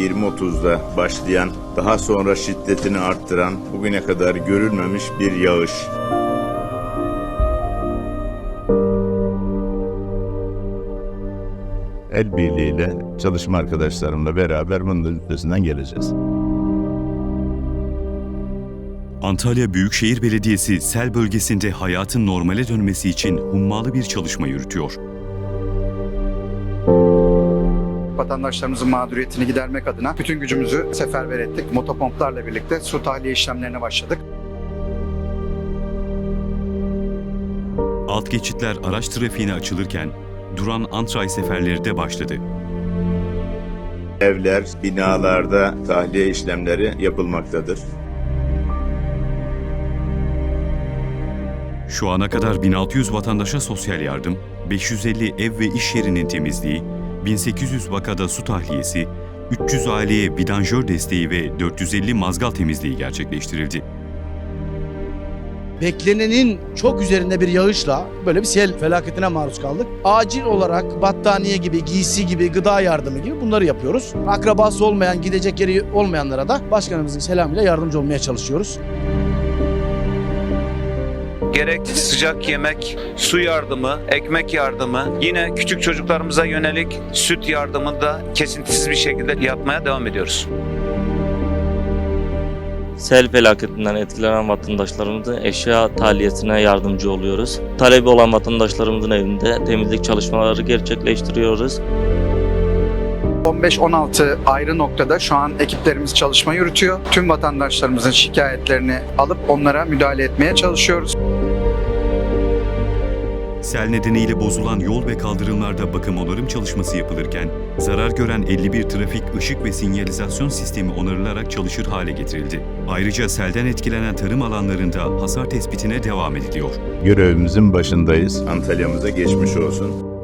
20.30'da başlayan, daha sonra şiddetini arttıran, bugüne kadar görülmemiş bir yağış. El birliğiyle çalışma arkadaşlarımla beraber bunun üstesinden geleceğiz. Antalya Büyükşehir Belediyesi sel bölgesinde hayatın normale dönmesi için hummalı bir çalışma yürütüyor. Vatandaşlarımızın mağduriyetini gidermek adına bütün gücümüzü seferber ettik. Motopomplarla birlikte su tahliye işlemlerine başladık. Alt geçitler araç trafiğine açılırken duran antray seferleri de başladı. Evler, binalarda tahliye işlemleri yapılmaktadır. Şu ana kadar 1600 vatandaşa sosyal yardım, 550 ev ve iş yerinin temizliği, 1800 vakada su tahliyesi, 300 aileye vidanjör desteği ve 450 mazgal temizliği gerçekleştirildi. beklenenin çok üzerinde bir yağışla böyle bir sel felaketine maruz kaldık. Acil olarak battaniye gibi, giysi gibi, gıda yardımı gibi bunları yapıyoruz. Akrabası olmayan, gidecek yeri olmayanlara da başkanımızın selamıyla yardımcı olmaya çalışıyoruz. Gerek sıcak yemek, su yardımı, ekmek yardımı, yine küçük çocuklarımıza yönelik süt yardımını da kesintisiz bir şekilde yapmaya devam ediyoruz. Sel felaketinden etkilenen vatandaşlarımızın eşya tahliyesine yardımcı oluyoruz. Talebi olan vatandaşlarımızın evinde temizlik çalışmaları gerçekleştiriyoruz. 15-16 ayrı noktada şu an ekiplerimiz çalışma yürütüyor. Tüm vatandaşlarımızın şikayetlerini alıp onlara müdahale etmeye çalışıyoruz. Sel nedeniyle bozulan yol ve kaldırımlarda bakım onarım çalışması yapılırken, zarar gören 51 trafik ışık ve sinyalizasyon sistemi onarılarak çalışır hale getirildi. Ayrıca selden etkilenen tarım alanlarında hasar tespitine devam ediliyor. Görevimizin başındayız. Antalya'mıza geçmiş olsun.